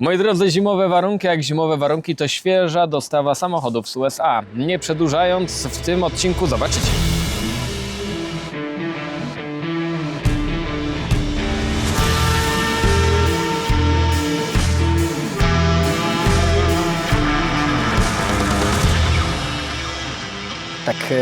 Moi drodzy, zimowe warunki jak zimowe warunki to świeża dostawa samochodów z USA. Nie przedłużając, w tym odcinku zobaczycie.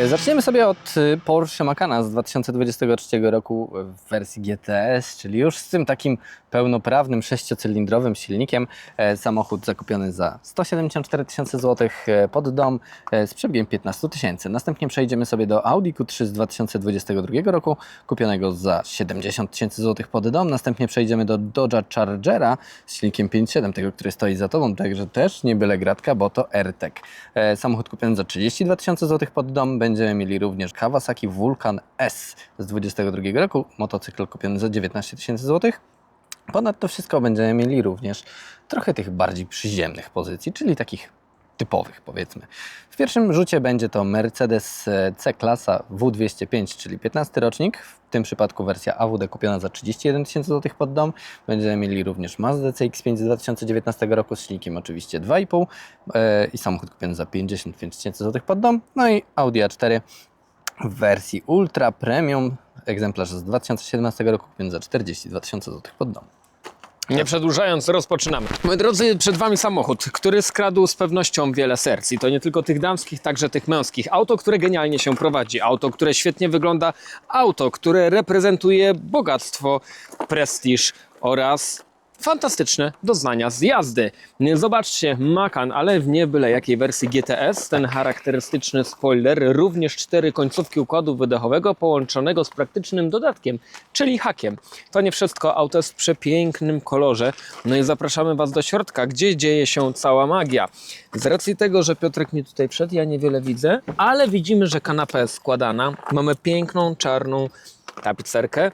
Zaczniemy sobie od e, Porsche Macana z 2023 roku w wersji GTS, czyli już z tym takim pełnoprawnym sześciocylindrowym silnikiem. E, Samochód zakupiony za 174 tysiące złotych e, pod dom e, z przebiegiem 15 tysięcy. Następnie przejdziemy sobie do Audi Q3 z 2022 roku, kupionego za 70 tysięcy złotych pod dom. Następnie przejdziemy do Dodge'a Chargera z silnikiem 5.7, tego, który stoi za tobą, także też nie byle gratka, bo to AirTag. E, Samochód kupiony za 32 tysiące złotych pod dom. Będziemy mieli również Kawasaki Vulcan S z 22 roku, motocykl kupiony za 19 tysięcy złotych. Ponadto wszystko będziemy mieli również trochę tych bardziej przyziemnych pozycji, czyli takich typowych powiedzmy. W pierwszym rzucie będzie to Mercedes e, C-klasa W205, czyli 15 rocznik, w tym przypadku wersja AWD kupiona za 31 tysięcy złotych pod dom. Będziemy mieli również Mazda CX-5 z 2019 roku z silnikiem oczywiście 2,5 e, i samochód kupiony za 55 tysięcy złotych pod dom. No i Audi A4 w wersji Ultra Premium, egzemplarz z 2017 roku kupiony za 42 tysiące złotych pod dom. Nie przedłużając, rozpoczynamy. Moi drodzy, przed Wami samochód, który skradł z pewnością wiele serc. I to nie tylko tych damskich, także tych męskich. Auto, które genialnie się prowadzi. Auto, które świetnie wygląda. Auto, które reprezentuje bogactwo, prestiż oraz fantastyczne doznania z jazdy. Zobaczcie, Macan, ale w nie byle jakiej wersji GTS. Ten charakterystyczny spoiler, również cztery końcówki układu wydechowego połączonego z praktycznym dodatkiem, czyli hakiem. To nie wszystko, auto jest w przepięknym kolorze. No i zapraszamy Was do środka, gdzie dzieje się cała magia. Z racji tego, że Piotrek mi tutaj wszedł, ja niewiele widzę, ale widzimy, że kanapa jest składana. Mamy piękną, czarną tapicerkę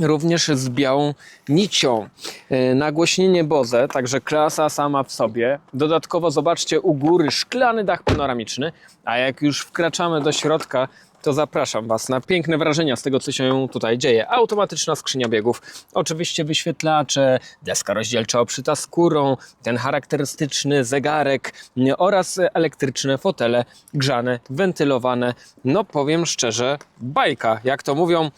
również z białą nicią. Yy, Nagłośnienie Bose, także klasa sama w sobie. Dodatkowo zobaczcie u góry szklany dach panoramiczny, a jak już wkraczamy do środka, to zapraszam Was na piękne wrażenia z tego, co się tutaj dzieje. Automatyczna skrzynia biegów, oczywiście wyświetlacze, deska rozdzielcza obszyta skórą, ten charakterystyczny zegarek oraz elektryczne fotele grzane, wentylowane. No powiem szczerze, bajka, jak to mówią,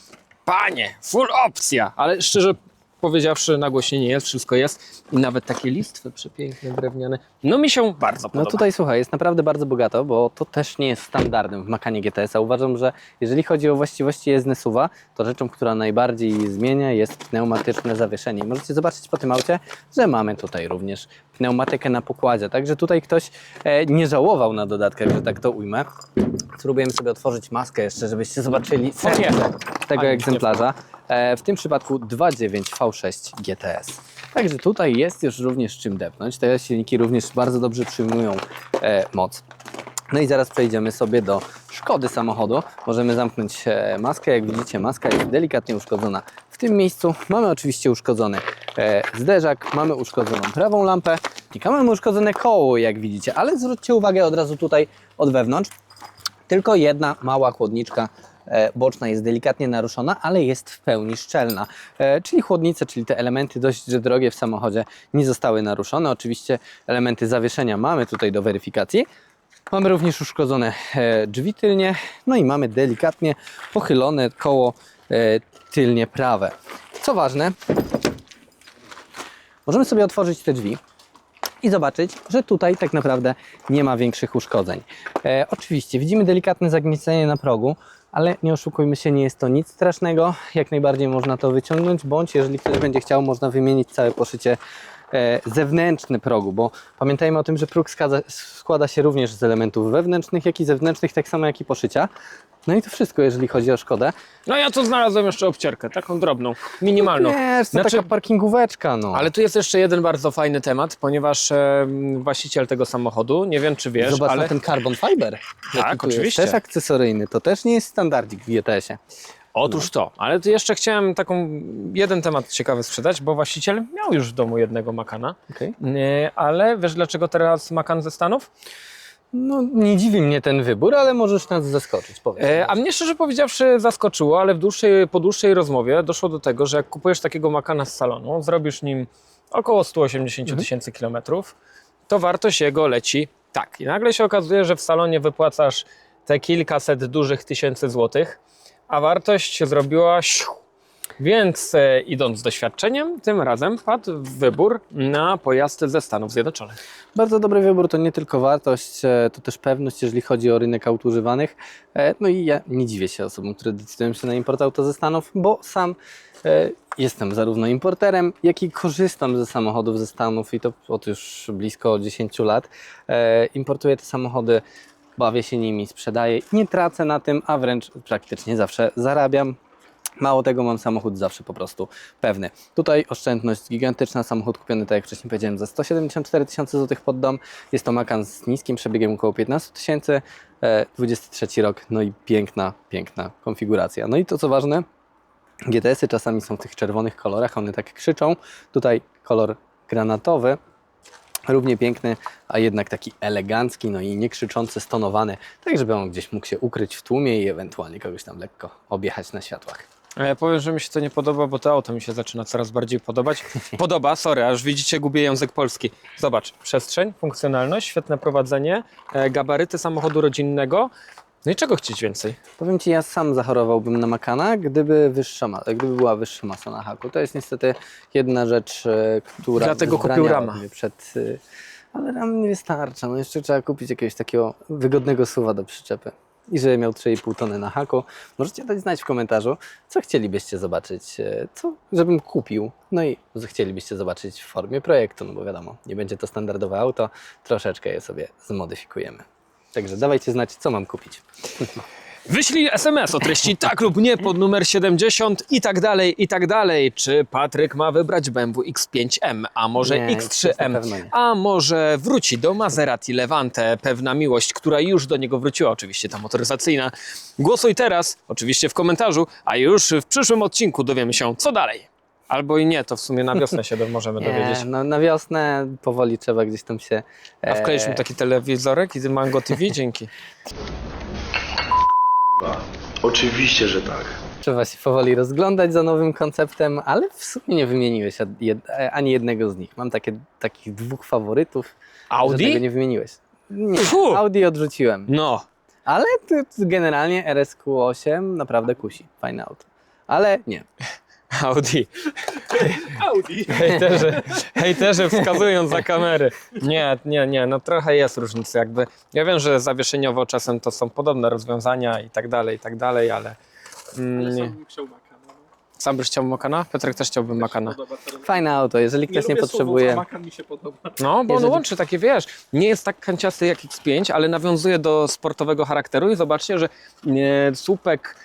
Panie, full opcja, ale szczerze powiedziawszy, nagłośnienie jest, wszystko jest i nawet takie listwy przepiękne, drewniane. No mi się bardzo podoba. No tutaj słuchaj, jest naprawdę bardzo bogato, bo to też nie jest standardem w Macanie GTS-a. Uważam, że jeżeli chodzi o właściwości jezdne suwa, to rzeczą, która najbardziej zmienia jest pneumatyczne zawieszenie. I Możecie zobaczyć po tym aucie, że mamy tutaj również pneumatykę na pokładzie. Także tutaj ktoś e, nie żałował na dodatkach, że tak to ujmę. Spróbujemy sobie otworzyć maskę jeszcze, żebyście zobaczyli serce tego egzemplarza. E, w tym przypadku 2.9 V6 GTS. Także tutaj jest już również czym depnąć. Te silniki również bardzo dobrze przyjmują e, moc. No i zaraz przejdziemy sobie do szkody samochodu. Możemy zamknąć e, maskę. Jak widzicie, maska jest delikatnie uszkodzona w tym miejscu. Mamy oczywiście uszkodzony zderzak, mamy uszkodzoną prawą lampę i mamy uszkodzone koło, jak widzicie. Ale zwróćcie uwagę od razu tutaj od wewnątrz. Tylko jedna mała chłodniczka boczna jest delikatnie naruszona, ale jest w pełni szczelna. E, Czyli chłodnice, czyli te elementy dość drogie w samochodzie nie zostały naruszone. Oczywiście elementy zawieszenia mamy tutaj do weryfikacji. Mamy również uszkodzone e, drzwi tylnie, no i mamy delikatnie pochylone koło e, tylnie prawe. Co ważne, możemy sobie otworzyć te drzwi i zobaczyć, że tutaj tak naprawdę nie ma większych uszkodzeń. E, oczywiście widzimy delikatne zagniecenie na progu, ale nie oszukujmy się, nie jest to nic strasznego. Jak najbardziej można to wyciągnąć, bądź jeżeli ktoś będzie chciał, można wymienić całe poszycie e, zewnętrzne progu, bo pamiętajmy o tym, że próg składa się również z elementów wewnętrznych, jak i zewnętrznych, tak samo jak i poszycia. No i to wszystko, jeżeli chodzi o szkodę. No ja tu znalazłem jeszcze obcierkę, taką drobną, minimalną. Wiesz, to Znaczy- taka parkingóweczka, no. Ale tu jest jeszcze jeden bardzo fajny temat, ponieważ e, właściciel tego samochodu, nie wiem czy wiesz, Zobacz ale na ten carbon fiber. jaki Tak, tu jest. oczywiście. Też akcesoryjny, to też nie jest standardzik w GTS-ie. Otóż to, ale tu jeszcze chciałem taką jeden temat ciekawy sprzedać, bo właściciel miał już w domu jednego Makana, Okay. Nie, ale wiesz dlaczego teraz Makan ze Stanów? No, nie dziwi mnie ten wybór, ale możesz nas zaskoczyć, powiedz. E, a mnie szczerze powiedziawszy zaskoczyło, ale w dłuższej, po dłuższej rozmowie doszło do tego, że jak kupujesz takiego makana z salonu, zrobisz nim około 180 tysięcy kilometrów, to wartość jego leci tak. I nagle się okazuje, że w salonie wypłacasz te kilkaset dużych tysięcy złotych, a wartość zrobiła siu. Więc e, idąc z doświadczeniem, tym razem padł wybór na pojazd ze Stanów Zjednoczonych. Bardzo dobry wybór to nie tylko wartość, e, to też pewność, jeżeli chodzi o rynek aut używanych. E, No i ja nie dziwię się osobom, które decydują się na import auta ze Stanów, bo sam e, jestem zarówno importerem, jak i korzystam ze samochodów ze Stanów i to od już blisko 10 lat. E, Importuję te samochody, bawię się nimi, sprzedaję, nie tracę na tym, a wręcz praktycznie zawsze zarabiam. Mało tego, mam samochód zawsze po prostu pewny. Tutaj oszczędność gigantyczna, samochód kupiony, tak jak wcześniej powiedziałem, za 174 tysiące złotych pod dom. Jest to Macan z niskim przebiegiem około 15 tysięcy, e, 23 rok, no i piękna, piękna konfiguracja. No i to co ważne, GTS-y czasami są w tych czerwonych kolorach, one tak krzyczą. Tutaj kolor granatowy, równie piękny, a jednak taki elegancki, no i nie krzyczący, stonowany, tak żeby on gdzieś mógł się ukryć w tłumie i ewentualnie kogoś tam lekko objechać na światłach. E, powiem, że mi się to nie podoba, bo to auto mi się zaczyna coraz bardziej podobać. Podoba, sorry, aż widzicie, gubię język polski. Zobacz, przestrzeń, funkcjonalność, świetne prowadzenie, e, gabaryty samochodu rodzinnego. No i czego chcieć więcej? Powiem Ci, ja sam zachorowałbym na makana, gdyby, wyższa ma- gdyby była wyższa masa na haku. To jest niestety jedna rzecz, e, która Dlatego kupił wzbraniała rama. mnie Przed, e, ale ram nie wystarcza. No jeszcze trzeba kupić jakiegoś takiego wygodnego suwa do przyczepy. I żeby miał 3,5 tony na haku. Możecie dać znać w komentarzu, co chcielibyście zobaczyć, e, co żebym kupił. No i co chcielibyście zobaczyć w formie projektu, no bo wiadomo, nie będzie to standardowe auto, troszeczkę je sobie zmodyfikujemy. Także dawajcie znać, co mam kupić. Wyślij SMS o treści tak lub nie pod numer 70 i tak dalej, i tak dalej. Czy Patryk ma wybrać BMW X5M, a może Nie, X na X3M, pewno nie. a może wróci do Maserati Levante, pewna miłość, która już do niego wróciła, oczywiście ta motoryzacyjna. Głosuj teraz, oczywiście w komentarzu, a już w przyszłym odcinku dowiemy się, co dalej. Albo i nie, to w sumie na wiosnę się możemy dowiedzieć. Nie, no, na wiosnę powoli trzeba gdzieś tam się. A wkleisz mi e, taki telewizorek i Mango TV? Dzięki. A, Oczywiście, że tak. Trzeba się powoli rozglądać za nowym konceptem, ale w sumie nie wymieniłeś ani jednego z nich. Mam takie, takich dwóch faworytów. Audi? nie wymieniłeś. Nie! Audi odrzuciłem. No, Ale generalnie RSQ8 naprawdę kusi. Fajne auto. Ale nie. Audi. Audi. Hejterzy, hejterzy wskazując za kamery. Nie, nie, nie, no trochę jest różnicy jakby. Ja wiem, że zawieszeniowo czasem to są podobne rozwiązania i tak dalej, i tak dalej, ale... Mm. Sam bym chciał Makana. no. Sam byś chciał Makana? Piotrek też chciałby Makana. Podoba to Fajne auto. Jeżeli ktoś nie, lubię potrzebuje. Mi się podoba. No, bo on Jeżeli- łączy takie, wiesz, nie jest tak kanciasty jak X5, ale nawiązuje do sportowego charakteru i zobaczcie, że e, słupek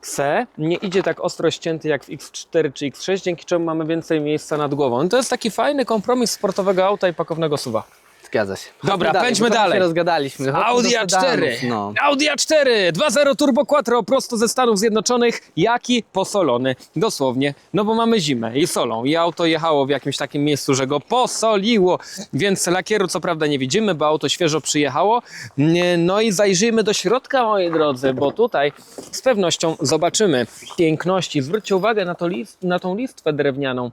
C nie idzie tak ostro ścięty jak w X4 czy X6, dzięki czemu mamy więcej miejsca nad głową. No to jest taki fajny kompromis sportowego auta i pakownego suwa. Zgadza się. Dobra, Chodźmy pędźmy bo tam dalej. Się rozgadaliśmy. Chodźmy Audi do A4. sedanów, No. Audi A4 2.0 Turbo Quattro prosto ze Stanów Zjednoczonych. Jaki posolony, dosłownie. No bo mamy zimę i solą. I auto jechało w jakimś takim miejscu, że go posoliło. Więc lakieru co prawda nie widzimy, bo auto świeżo przyjechało. Nie, No i zajrzyjmy do środka, moi drodzy, bo tutaj z pewnością zobaczymy piękności. Zwróćcie uwagę na, to list, na tą listwę drewnianą.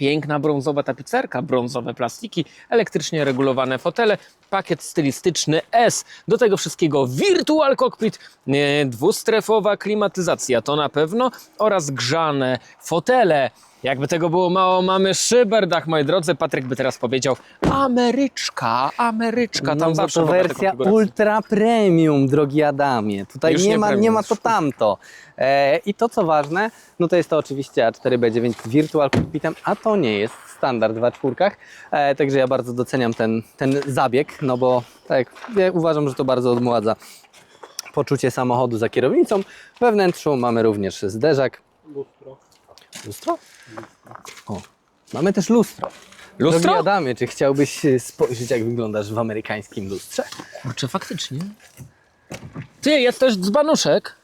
Piękna brązowa tapicerka, brązowe plastiki, elektrycznie regulowane fotele, pakiet stylistyczny S. Do tego wszystkiego Virtual Cockpit, e, dwustrefowa klimatyzacja, to na pewno, oraz grzane fotele. Jakby tego było mało, mamy szyberdach, moi drodzy. Patryk by teraz powiedział Ameryczka, Ameryczka. Tam no, zawsze to wersja ultra premium, drogi Adamie. Tutaj nie, nie ma, premium, nie ma to tamto. E, I to co ważne, no to jest to oczywiście A4B9 z Virtual Cockpitem, a to nie jest standard w A4. E, także ja bardzo doceniam ten, ten zabieg, no bo tak, ja uważam, że to bardzo odmładza poczucie samochodu za kierownicą. We wnętrzu mamy również zderzak. Lustro. Lustro? O, mamy też lustro. Lustro? Adamie, czy chciałbyś spojrzeć, jak wyglądasz w amerykańskim lustrze? Kurczę, faktycznie. Ty, jest też dzbanuszek.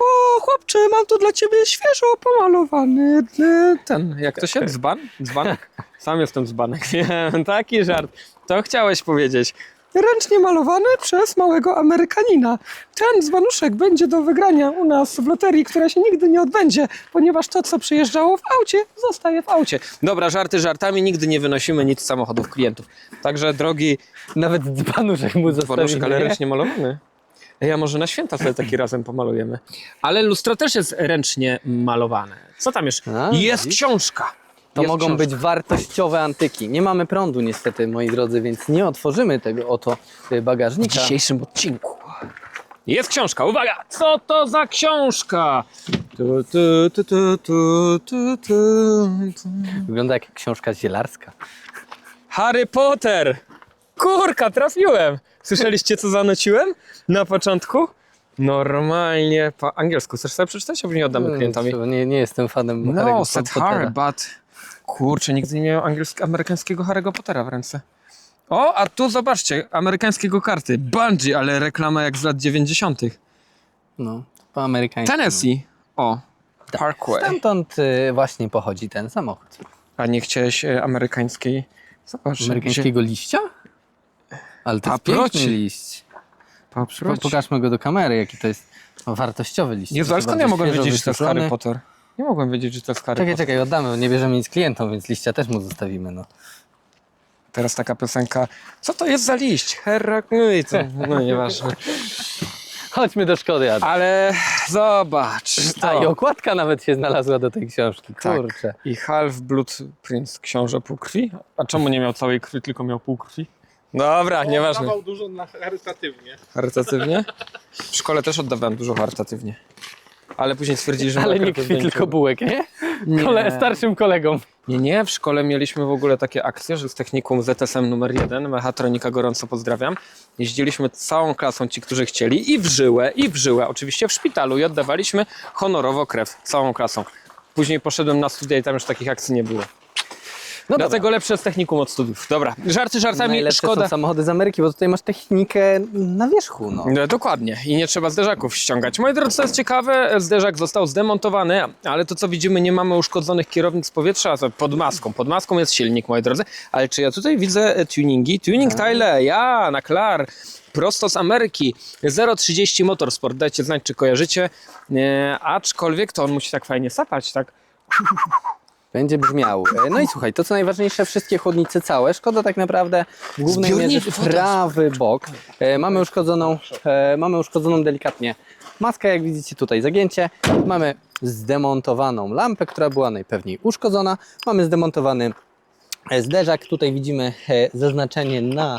O, chłopcze, mam tu dla ciebie świeżo pomalowany e, ten, jak to się, dzban? Dzbanek? Sam jestem dzbanek, wiem, taki żart. To chciałeś powiedzieć. ręcznie malowany przez małego Amerykanina. Ten dzbanuszek będzie do wygrania u nas w loterii, która się nigdy nie odbędzie, ponieważ to, co przyjeżdżało w aucie, zostaje w aucie. Dobra, żarty żartami, nigdy nie wynosimy nic z samochodów klientów. Także, drogi Nawet dzbanuszek mu dzbanuszek, zostawimy. ale nie? ręcznie malowany. Ej, a może na święta sobie taki razem pomalujemy. Ale lustro też jest ręcznie malowane. Co tam jeszcze? A, jest widzisz? książka. To Jest mogą książka. być wartościowe antyki. Nie mamy prądu niestety, moi drodzy, więc nie otworzymy tego oto y, w bagażnika. dzisiejszym odcinku. Jest książka, uwaga! Co to za książka? Tu, tu, tu, tu, tu, tu, tu, tu. Wygląda jak książka zielarska. Harry Potter! Kurka, trafiłem! Słyszeliście, co zanociłem na początku? Normalnie po angielsku. Chcesz sobie przeczytać, albo nie oddamy klientowi? Mm, Nie, nie jestem fanem Harry'ego No, set Pottera. Harry, but... Kurczę, nigdy nie miałem angielsk- amerykańskiego Harry'ego Pottera w ręce. O, a tu zobaczcie, amerykańskiego karty. Bungie, ale reklama jak z lat 90. No, po amerykańsku. Tennessee. O, Parkway. Stamtąd y, właśnie pochodzi ten samochód. A nie chciałeś e, amerykańskiej... Zobacz, Amerykańskiego liścia? Ale to jest Paproci. piękny liść. Paproci. pokażmy go do kamery, jaki to jest wartościowy liść. Jezu, ale skąd ja mogłem wiedzieć, że to jest Harry. Potter? Nie mogłem wiedzieć, że to jest Harry Czekaj, Potter. czekaj, oddamy, nie bierzemy nic klientom, więc liścia też mu zostawimy, no. Teraz taka piosenka, co to jest za liść? Herrak, no i to, no nieważne. Chodźmy do Szkody, Adam. Ale zobacz A i to. okładka nawet się znalazła do tej książki, Tak. kurczę. I Half-Blood Prince, książę półkrwi. A czemu nie miał całej krwi, tylko miał pół krwi? Dobra, nieważne. Dawał dużo na charytatywnie. Charytatywnie? W szkole też oddawałem dużo charytatywnie. Ale później stwierdzili, że Ale moja nie większa. tylko bułek, nie? Nie. Kole, starszym kolegom. Nie, nie, w szkole mieliśmy w ogóle takie akcje, że z technikum ZSM numer 1, mechatronika gorąco pozdrawiam, jeździliśmy całą klasą ci, którzy chcieli i w żyłę, i w żyłę, oczywiście w szpitalu i oddawaliśmy honorowo krew całą klasą. Później poszedłem na studia i tam już takich akcji nie było. No Dlatego lepsze z technikum od studiów. Dobra, żarty żartami, Najlepsze szkoda. są samochody z Ameryki, bo tutaj masz technikę na wierzchu, no. No, dokładnie. I nie trzeba zderzaków ściągać. Moi drodzy, co jest ciekawe, zderzak został zdemontowany, ale to co widzimy, nie mamy uszkodzonych kierownic powietrza to pod maską. Pod maską jest silnik, moi drodzy. Ale czy ja tutaj widzę e, tuningi? Tuning Tyle, ja, na Klar. Prosto z Ameryki. 030 Motorsport. Dajcie znać, czy kojarzycie. E, aczkolwiek to on musi tak fajnie sapać, tak? Będzie brzmiał. E, No i słuchaj, to co najważniejsze, wszystkie chłodnice całe. Szkoda tak naprawdę w głównej Zbiornik mierze prawy bok. E, mamy uszkodzoną, e, mamy uszkodzoną delikatnie maskę, jak widzicie tutaj zagięcie. Mamy zdemontowaną lampę, która była najpewniej uszkodzona. Mamy zdemontowany e, zderzak. Tutaj widzimy e, zaznaczenie na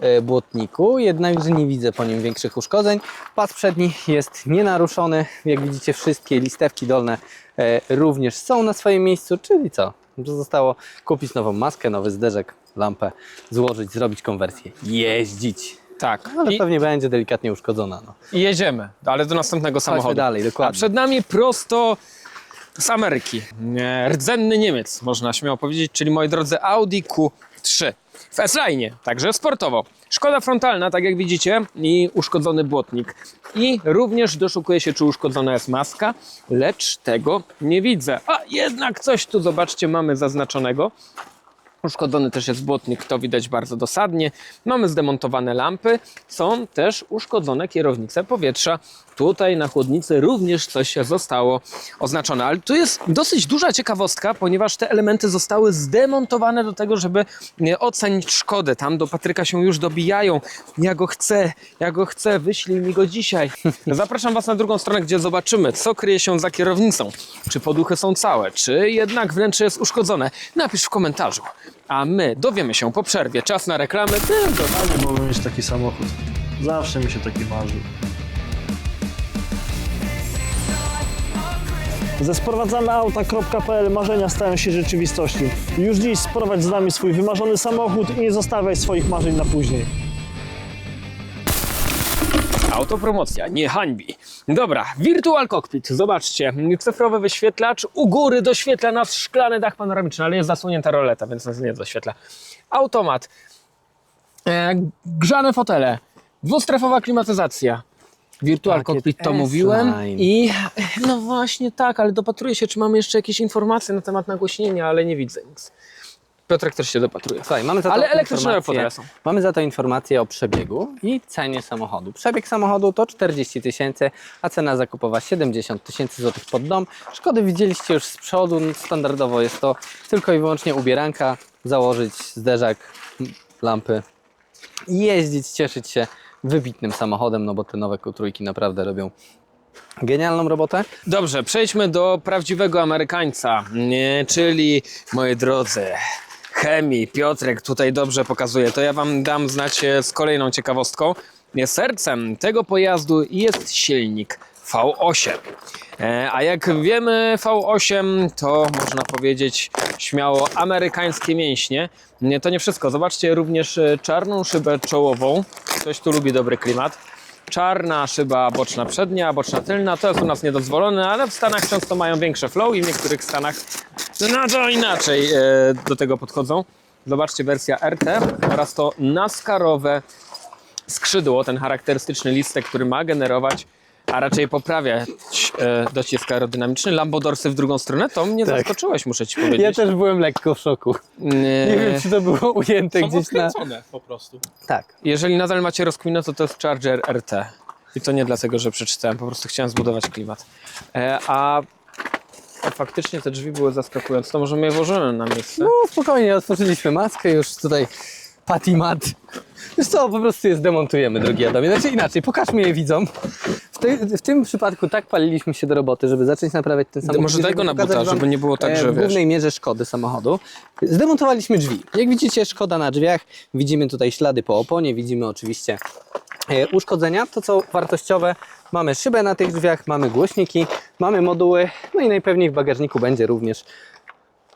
e, błotniku, jednakże nie widzę po nim większych uszkodzeń. Pas przedni jest nienaruszony. Jak widzicie, wszystkie listewki dolne e, również są na swoim miejscu, czyli co? Zostało kupić nową maskę, nowy zderzek, lampę, złożyć, zrobić konwersję, jeździć. Tak. Ale I, pewnie będzie delikatnie uszkodzona. No. I jedziemy, ale do następnego samochodu. dalej, dokładnie. A przed nami prosto z Ameryki. Nie, Rdzenny Niemiec, można śmiało powiedzieć, czyli moi drodzy Audi Q3 w S-Line, także sportowo. Szkoda frontalna, tak jak widzicie, i uszkodzony błotnik. I również doszukuje się, czy uszkodzona jest maska, lecz tego nie widzę. A jednak coś tu, zobaczcie, mamy zaznaczonego. Uszkodzony też jest błotnik, to widać bardzo dosadnie. Mamy zdemontowane lampy, są też uszkodzone kierownice powietrza. Tutaj na chłodnicy również coś zostało oznaczone, ale tu jest dosyć duża ciekawostka, ponieważ te elementy zostały zdemontowane do tego, żeby e, ocenić szkodę. Tam do Patryka się już dobijają. Ja go chcę, ja go chcę, wyślij mi go dzisiaj. Zapraszam Was na drugą stronę, gdzie zobaczymy, co kryje się za kierownicą. Czy poduchy są całe, czy jednak wnętrze jest uszkodzone. Napisz w komentarzu. A my dowiemy się po przerwie. Czas na reklamy. Fajnie byłoby mieć taki samochód. Zawsze mi się taki marzył. Ze sprowadzanyauta.pl marzenia stają się rzeczywistością. Już dziś sprowadź z nami swój wymarzony samochód i nie zostawiaj swoich marzeń na później. Autopromocja, nie hańbi. Dobra, Virtual Cockpit, zobaczcie, cyfrowy wyświetlacz, u góry doświetla nas szklany dach panoramiczny, ale jest zasłonięta roleta, więc nas nie doświetla. Automat, e, grzane fotele, dwustrefowa klimatyzacja. Virtual Pakiet Cockpit to mówiłem i no właśnie tak, ale dopatruję się, czy mamy jeszcze jakieś informacje na temat nagłośnienia, ale nie widzę nic. Piotrek też się dopatruje. Słuchaj, mamy za to Ale elektryczne informację- są. Mamy za to informację o przebiegu i cenie samochodu. Przebieg samochodu to 40 tysięcy, a cena zakupowa 70 tysięcy złotych pod dom. Szkody widzieliście już z przodu, standardowo jest to tylko i wyłącznie ubieranka, założyć zderzak, m, lampy i jeździć, cieszyć się wybitnym samochodem, no bo te nowe Q3 naprawdę robią genialną robotę. Dobrze, przejdźmy do prawdziwego Amerykańca, nie, czyli, moi drodzy, chemii. Piotrek tutaj dobrze pokazuje. To ja Wam dam znać e, z kolejną ciekawostką. Nie, Sercem tego pojazdu jest silnik V8. E, A jak wiemy, V8 to można powiedzieć śmiało amerykańskie mięśnie. Nie, to nie wszystko. Zobaczcie również e, czarną szybę czołową. Ktoś tu lubi dobry klimat. Czarna szyba boczna przednia, boczna tylna, to jest u nas niedozwolone, ale w Stanach często mają większe flow i w niektórych Stanach no to inaczej e, do tego podchodzą. Zobaczcie wersja RT oraz to naskarowe skrzydło, ten charakterystyczny listek, który ma generować, a raczej poprawiać e, docisk aerodynamiczny. Lambodorsy w drugą stronę, to mnie Tak. zaskoczyłeś, muszę Ci powiedzieć. Ja też byłem lekko w szoku. Nie wiem, czy to było ujęte Są gdzieś na... odkręcone po prostu. Tak. Jeżeli nadal macie rozkminę, to to jest Charger RT. I to nie dlatego, że przeczytałem, po prostu chciałem zbudować klimat. E, a, a faktycznie te drzwi były zaskakujące, to może my je włożymy na miejsce. No spokojnie, otworzyliśmy maskę, już tutaj patty mat. Wiesz co, po prostu je zdemontujemy, drogi Adamie. Znaczy inaczej, pokażmy je widzom. W, tej, w tym przypadku tak paliliśmy się do roboty, żeby zacząć naprawiać ten samochód. może daj go na buta, żeby nie było tak, e, że W wiesz. głównej mierze szkody samochodu. Zdemontowaliśmy drzwi. Jak widzicie, szkoda na drzwiach. Widzimy tutaj ślady po oponie, widzimy oczywiście e, uszkodzenia. To co wartościowe, mamy szybę na tych drzwiach, mamy głośniki, mamy moduły, no i najpewniej w bagażniku będzie również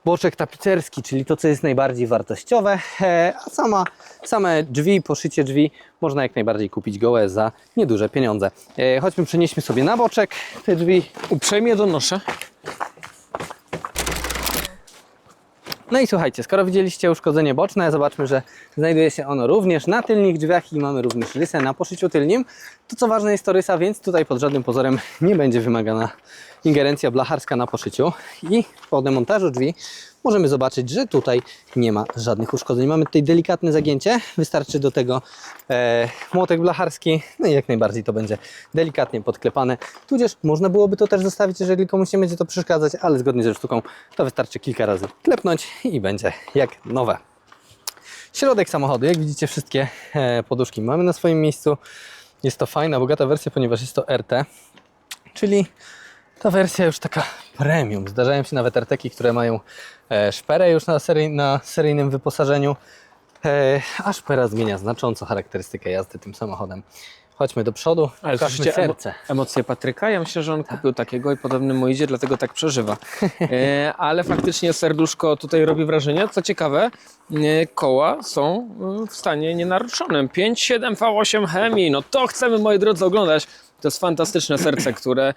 boczek tapicerski, czyli to, co jest najbardziej wartościowe, e, a sama, same drzwi, poszycie drzwi można jak najbardziej kupić gołe za nieduże pieniądze. E, Chodźmy, przenieśmy sobie na boczek te drzwi. Uprzejmie donoszę. No i słuchajcie, skoro widzieliście uszkodzenie boczne, zobaczmy, że znajduje się ono również na tylnych drzwiach i mamy również rysę na poszyciu tylnym. To co ważne jest to rysa, więc tutaj pod żadnym pozorem nie będzie wymagana ingerencja blacharska na poszyciu. I po demontażu drzwi możemy zobaczyć, że tutaj nie ma żadnych uszkodzeń. Mamy tutaj delikatne zagięcie, wystarczy do tego e, młotek blacharski, no i jak najbardziej to będzie delikatnie podklepane. Tudzież można byłoby to też zostawić, jeżeli komuś nie będzie to przeszkadzać, ale zgodnie ze sztuką to wystarczy kilka razy klepnąć i będzie jak nowe. Środek samochodu, jak widzicie wszystkie e, poduszki mamy na swoim miejscu. Jest to fajna, bogata wersja, ponieważ jest to RT, czyli ta wersja już taka premium. Zdarzają się nawet RTki, które mają e, szperę już na, serii, na seryjnym wyposażeniu, e, a szpera zmienia znacząco charakterystykę jazdy tym samochodem. Chodźmy do przodu, Ale pokażmy serce. emocje Patryka? Ja myślę, że on kupił takiego i podobny mu idzie, dlatego tak przeżywa. E, ale faktycznie serduszko tutaj robi wrażenie. Co ciekawe, koła są w stanie nienaruszonym. 5.7 V8 chemii, no to chcemy moi drodzy oglądać. To jest fantastyczne serce, które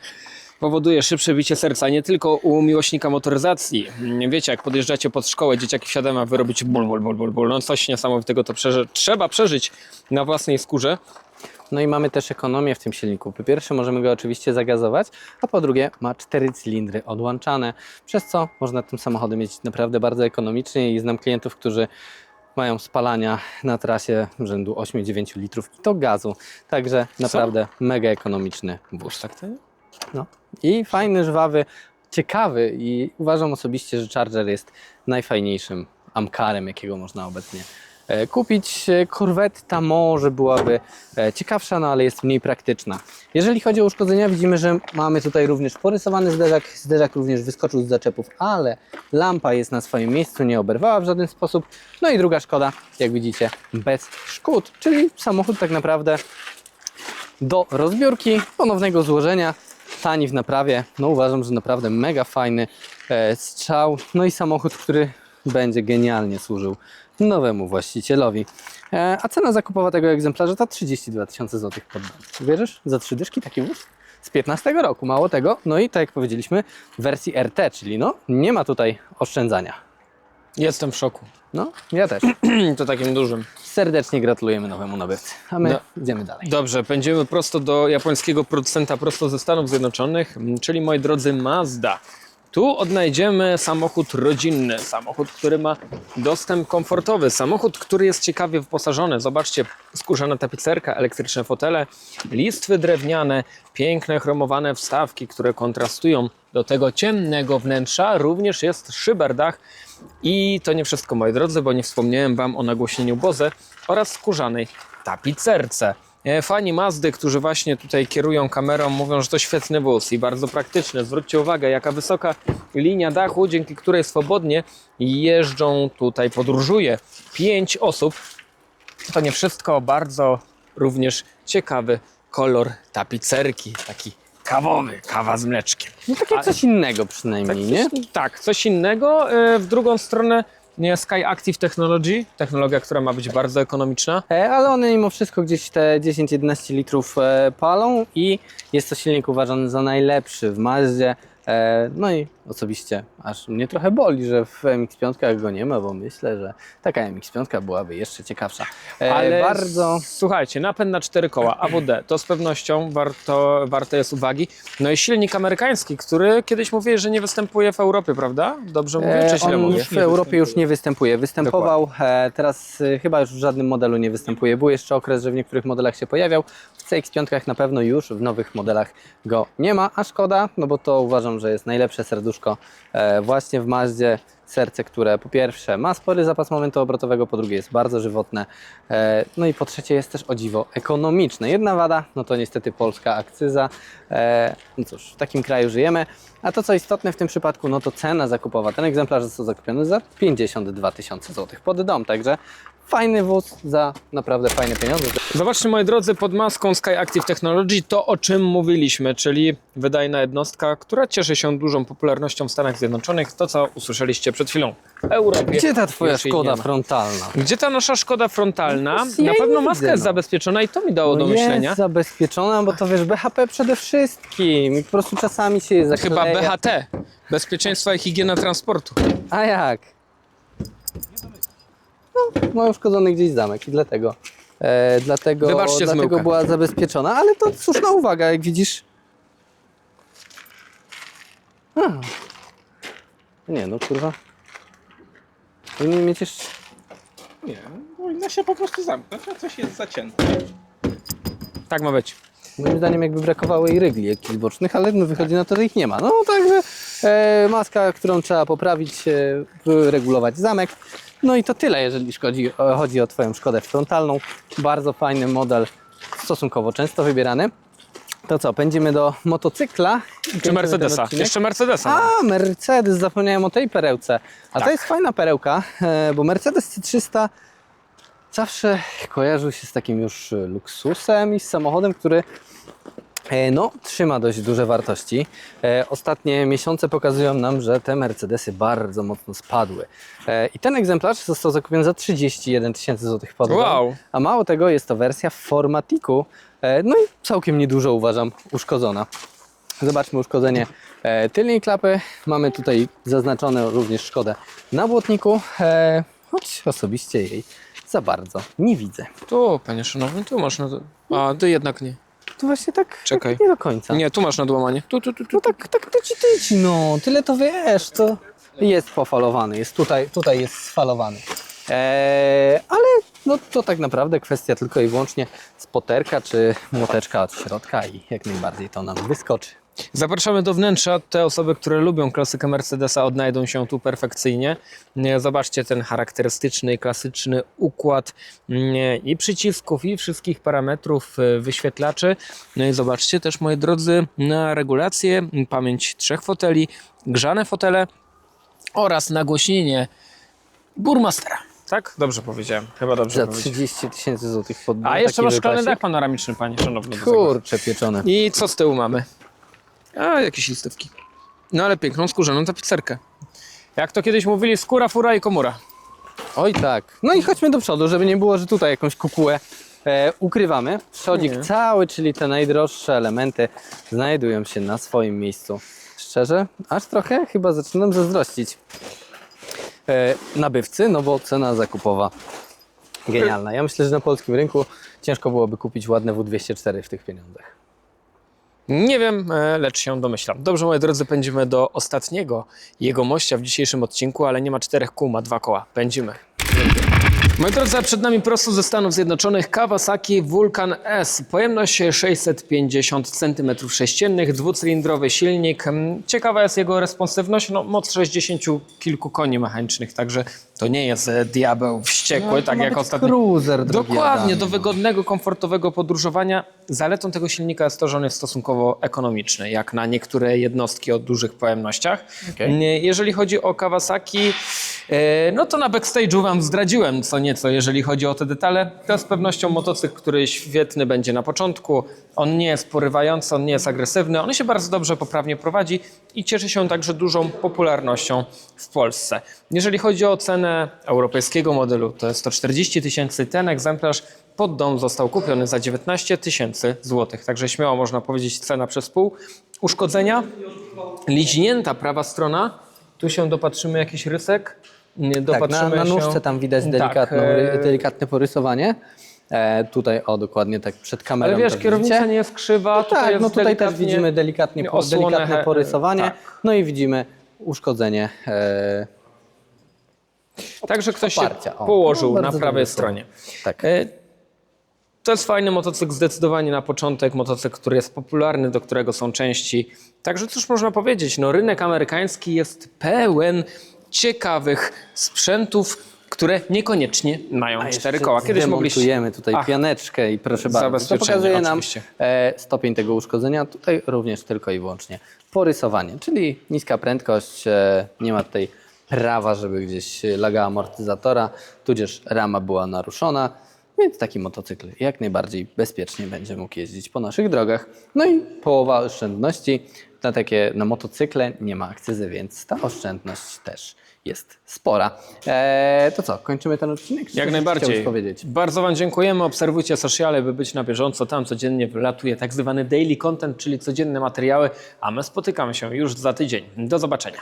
powoduje szybsze bicie serca nie tylko u miłośnika motoryzacji. Wiecie, jak podjeżdżacie pod szkołę, dzieciaki wsiadają, a wy robicie ból, ból, ból, ból, ból. No coś niesamowitego to przeży- trzeba przeżyć na własnej skórze. No i mamy też ekonomię w tym silniku. Po pierwsze możemy go oczywiście zagazować, a po drugie ma cztery cylindry odłączane, przez co można tym samochodem jeździć naprawdę bardzo ekonomicznie i znam klientów, którzy mają spalania na trasie rzędu 8-9 litrów i to gazu. Także naprawdę mega ekonomiczny wóz. Tak to jest? No. I fajny, żwawy, ciekawy i uważam osobiście, że Charger jest najfajniejszym amkarem, jakiego można obecnie e, kupić. E, Corvetta może byłaby e, ciekawsza, no ale jest mniej praktyczna. Jeżeli chodzi o uszkodzenia, widzimy, że mamy tutaj również porysowany zderzak. Zderzak również wyskoczył z zaczepów, ale lampa jest na swoim miejscu, nie oberwała w żaden sposób. No i druga szkoda, jak widzicie, bez szkód, czyli samochód tak naprawdę do rozbiórki, ponownego złożenia, tani w naprawie. No uważam, że naprawdę mega fajny e, strzał. No i samochód, który będzie genialnie służył nowemu właścicielowi. E, a cena zakupowa tego egzemplarza to 32 tysiące złotych pod. Wierzysz? Za trzy dyszki taki wóz? Z 15 roku, mało tego. No i tak jak powiedzieliśmy, w wersji RT, czyli no nie ma tutaj oszczędzania. Jestem w szoku. No, ja też. to takim dużym. Serdecznie gratulujemy nowemu nabywcy. A my No. idziemy dalej. Dobrze, pędzimy prosto do japońskiego producenta, prosto ze Stanów Zjednoczonych, m, czyli moi drodzy Mazda. Tu odnajdziemy samochód rodzinny, samochód, który ma dostęp komfortowy, samochód, który jest ciekawie wyposażony. Zobaczcie, skórzana tapicerka, elektryczne fotele, listwy drewniane, piękne chromowane wstawki, które kontrastują do tego ciemnego wnętrza. Również jest szyberdach i to nie wszystko, moi drodzy, bo nie wspomniałem Wam o nagłośnieniu Boze oraz skórzanej tapicerce. E, Fani Mazdy, którzy właśnie tutaj kierują kamerą, mówią, że to świetny wóz i bardzo praktyczny. Zwróćcie uwagę, jaka wysoka linia dachu, dzięki której swobodnie jeżdżą tutaj, podróżuje pięć osób. To nie wszystko, bardzo również ciekawy kolor tapicerki, taki kawowy, kawa z mleczkiem. No takie coś innego przynajmniej, nie? Coś, tak, coś innego. E, W drugą stronę nie, Sky Active Technology, technologia, która ma być bardzo ekonomiczna. E, ale one mimo wszystko gdzieś te 10-11 litrów e, palą i jest to silnik uważany za najlepszy w Mazdzie. E, no i osobiście aż mnie trochę boli, że w MX-5 go nie ma, bo myślę, że taka MX-5 byłaby jeszcze ciekawsza. E, Ale bardzo... słuchajcie, napęd na cztery koła AWD to z pewnością warto, warte jest uwagi. No i silnik amerykański, który kiedyś mówiłeś, że nie występuje w Europie, prawda? Dobrze mówię, czy E, źle mówię? w Europie już nie występuje. Występował, e, teraz e, chyba już w żadnym modelu nie występuje. Był jeszcze okres, że w niektórych modelach się pojawiał. W CX-5 na pewno już, w nowych modelach go nie ma, a szkoda, no bo to uważam, że jest najlepsze serduszko e, właśnie w Mazdzie. Serce, które po pierwsze ma spory zapas momentu obrotowego, po drugie jest bardzo żywotne, e, no i po trzecie jest też o dziwo ekonomiczne. Jedna wada, no to niestety polska akcyza. E, no cóż, w takim kraju żyjemy. A to co istotne w tym przypadku, no to cena zakupowa. Ten egzemplarz został zakupiony za 52 tysiące złotych pod dom, także fajny wóz za naprawdę fajne pieniądze. Zobaczcie, moi drodzy, pod maską Sky Active Technology to, o czym mówiliśmy, czyli wydajna jednostka, która cieszy się dużą popularnością w Stanach Zjednoczonych. To, co usłyszeliście przed chwilą. Europie. Gdzie ta twoja szkoda frontalna? Gdzie ta nasza szkoda frontalna? No, ja Na pewno maska widzę, jest no. zabezpieczona i to mi dało do No myślenia. Jest zabezpieczona, bo to wiesz, BHP przede wszystkim. I po prostu czasami się je zakleja. Chyba BHT. Bezpieczeństwa i higiena transportu. A jak? No, ma uszkodzony gdzieś zamek i dlatego, e, dlatego, Wybaczcie dlatego zmyłkę. była zabezpieczona, ale to słuszna uwaga, jak widzisz. A. Nie no, kurwa. Powinien mieć jeszcze... Nie, powinna się po prostu zamknąć, a coś jest zacięte. Tak ma być. Moim zdaniem jakby brakowało jej rygli jakichś bocznych, ale no wychodzi na to, że ich nie ma. No także e, maska, którą trzeba poprawić, e, regulować zamek. No i to tyle, jeżeli szkodzi, chodzi o Twoją Szkodę frontalną. Bardzo fajny model, stosunkowo często wybierany. To co, pędzimy do motocykla. Czy Mercedesa? Jeszcze Mercedesa. A, Mercedes, zapomniałem o tej perełce. A Tak. to jest fajna perełka, e, bo Mercedes C300 zawsze kojarzył się z takim już e, luksusem i z samochodem, który no, trzyma dość duże wartości. E, Ostatnie miesiące pokazują nam, że te Mercedesy bardzo mocno spadły. E, I ten egzemplarz został zakupiony za 31 tysięcy złotych pod. Wow. A mało tego, jest to wersja w formatiku, e, no i całkiem niedużo uważam uszkodzona. Zobaczmy uszkodzenie e, tylnej klapy. Mamy tutaj zaznaczone również szkodę na błotniku, e, choć osobiście jej za bardzo nie widzę. Tu, panie szanowny, tu masz na... A, ty jednak nie. Tu właśnie tak, Czekaj. nie do końca. Nie, tu masz nadłamanie. Tu, tu, tu, tu. No tak, tak tyci tyci, no. Tyle to wiesz, to jest pofalowany, jest tutaj, tutaj jest sfalowany. Eee, ale no to tak naprawdę kwestia tylko i wyłącznie spoterka czy młoteczka od środka i jak najbardziej to nam wyskoczy. Zapraszamy do wnętrza. Te osoby, które lubią klasykę Mercedesa, odnajdą się tu perfekcyjnie. Nie, Zobaczcie ten charakterystyczny, klasyczny układ i przycisków, i wszystkich parametrów e, wyświetlaczy. No i zobaczcie też, moi drodzy, na regulację, pamięć trzech foteli, grzane fotele oraz nagłośnienie Burmastera. Tak? Dobrze powiedziałem. Chyba dobrze Za powiedziałem. 30 tysięcy złotych pod A jeszcze masz szklany dach panoramiczny, panie szanowny. do tego. Kurcze pieczone. I co z tyłu mamy? A, jakieś listówki. No ale piękną skórzaną tapicerkę. Jak to kiedyś mówili, skóra, fura i komura. Oj tak. No i chodźmy do przodu, żeby nie było, że tutaj jakąś kukułę e, ukrywamy. Przodzik Nie. cały, czyli te najdroższe elementy znajdują się na swoim miejscu. Szczerze, aż trochę chyba zaczynam zazdrościć e, nabywcy, no bo cena zakupowa genialna. Ja myślę, że na polskim rynku ciężko byłoby kupić ładne W204 w tych pieniądzach. Nie wiem, e, lecz się domyślam. Dobrze, moi drodzy, pędzimy do ostatniego jego mościa w dzisiejszym odcinku, ale nie ma czterech kół, ma dwa koła. Pędzimy. Moi drodzy, przed nami prosto ze Stanów Zjednoczonych Kawasaki Vulcan S. Pojemność 650 cm3, dwucylindrowy silnik. Mm, Ciekawa jest jego responsywność, no moc 60 kilku koni mechanicznych, także to nie jest e, diabeł wściekły, tak jak ostatnio. Cruiser, Dokładnie, do wygodnego, komfortowego podróżowania. Zaletą tego silnika jest to, że on jest stosunkowo ekonomiczny, jak na niektóre jednostki o dużych pojemnościach. Okej. Nie, Jeżeli chodzi o Kawasaki, e, no to na backstage'u Wam zdradziłem co nieco, jeżeli chodzi o te detale. To z pewnością motocykl, który świetny będzie na początku. On nie jest porywający, on nie jest agresywny, on się bardzo dobrze, poprawnie prowadzi i cieszy się także dużą popularnością w Polsce. Jeżeli chodzi o cenę europejskiego modelu, to jest to 40 tysięcy. Ten egzemplarz pod dom został kupiony za 19 tysięcy złotych. Także śmiało można powiedzieć cena przez pół. Uszkodzenia, liźnięta prawa strona. Tu się dopatrzymy jakiś rysek. Nie, Tak, Dopatrzymy na, na nóżce się... tam widać Tak, delikatną, e, delikatne porysowanie. E, tutaj, o dokładnie tak przed kamerą Ale wiesz, kierownica widzicie. nie jest krzywa. No tak, jest no tutaj też widzimy delikatnie, osłonę, delikatne porysowanie, tak. no i widzimy uszkodzenie e, Także ktoś się oparcia. O, położył no, na prawej stronie. Tak. E, To jest fajny motocykl, zdecydowanie na początek. Motocykl, który jest popularny, do którego są części. Także cóż można powiedzieć? No, rynek amerykański jest pełen ciekawych sprzętów, które niekoniecznie mają A cztery koła. Kiedyś. Demontujemy tutaj Ach. pianeczkę i proszę bardzo. To Zabezpieczenie, pokazuje nam oczywiście. e, stopień tego uszkodzenia. Tutaj również tylko i wyłącznie porysowanie, czyli niska prędkość, e, nie ma tutaj prawa, żeby gdzieś lagała amortyzatora, tudzież rama była naruszona. Więc taki motocykl jak najbardziej bezpiecznie będzie mógł jeździć po naszych drogach. No i połowa oszczędności na takie na motocykle nie ma akcyzy, więc ta oszczędność też jest spora. Eee, to co, kończymy ten odcinek? Czy Jak najbardziej. powiedzieć? Bardzo Wam dziękujemy. Obserwujcie sociale, by być na bieżąco. Tam codziennie wylatuje tak zwany daily content, czyli codzienne materiały, a my spotykamy się już za tydzień. Do zobaczenia.